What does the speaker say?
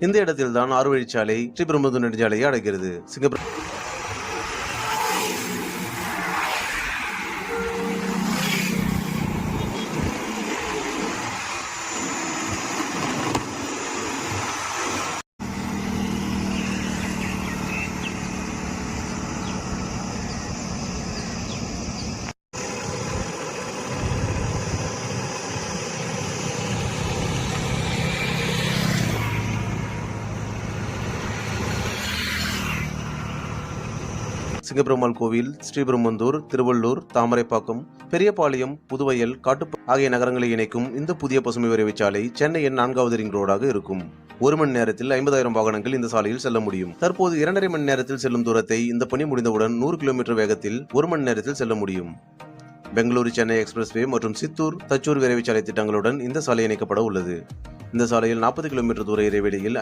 இந்த இடத்தில்தான் ஆறுவழிச்சாலை ஸ்ரீபெரும்புதூர் நெடுஞ்சாலையை அடைகிறது. சிங்கப்பூர் சிங்கப்பெருமாள் கோவில் ஸ்ரீபெரும்பந்தூர் திருவள்ளூர் தாமரைப்பாக்கம் பெரியபாளையம் புதுவயல் காட்டு ஆகிய நகரங்களை இணைக்கும் இந்த புதிய பசுமை விரைவு சாலை சென்னையின் நான்காவது ரிங் ரோடாக இருக்கும். ஒரு மணி நேரத்தில் ஐம்பதாயிரம் வாகனங்கள் இந்த சாலையில் செல்ல முடியும். தற்போது இரண்டரை மணி நேரத்தில் செல்லும் தூரத்தை இந்த பணி முடிந்தவுடன் நூறு கிலோமீட்டர் வேகத்தில் ஒரு மணி நேரத்தில் செல்ல முடியும். பெங்களூரு சென்னை எக்ஸ்பிரஸ்வே மற்றும் சித்தூர் தச்சூர் விரைவு சாலை திட்டங்களுடன் இந்த சாலை இணைக்கப்பட உள்ளது. இந்த சாலையில் நாற்பது கிலோமீட்டர் தூர இடைவெளியில்